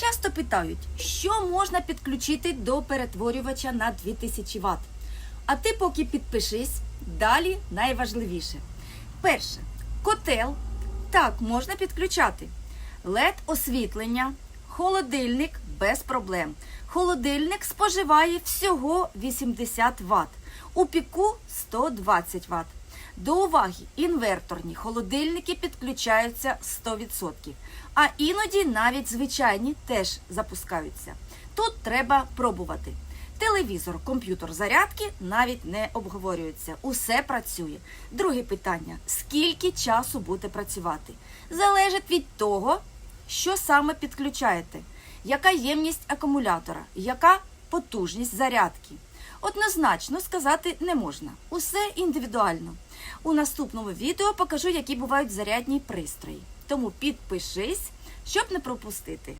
Часто питають, що можна підключити до перетворювача на 2000 Вт. А ти поки підпишись, далі найважливіше. Перше, котел так можна підключати. led освітлення, холодильник без проблем. Холодильник споживає всього 80 Вт, у піку 120 Вт. До уваги, інверторні холодильники підключаються 100%, а іноді навіть звичайні теж запускаються. Тут треба пробувати. Телевізор, комп'ютер, зарядки навіть не обговорюються. Усе працює. Друге питання: скільки часу буде працювати? Залежить від того, що саме підключаєте, яка ємність акумулятора, яка потужність зарядки. Однозначно сказати не можна. Усе індивідуально. У наступному відео покажу, які бувають зарядні пристрої. Тому підпишись, щоб не пропустити.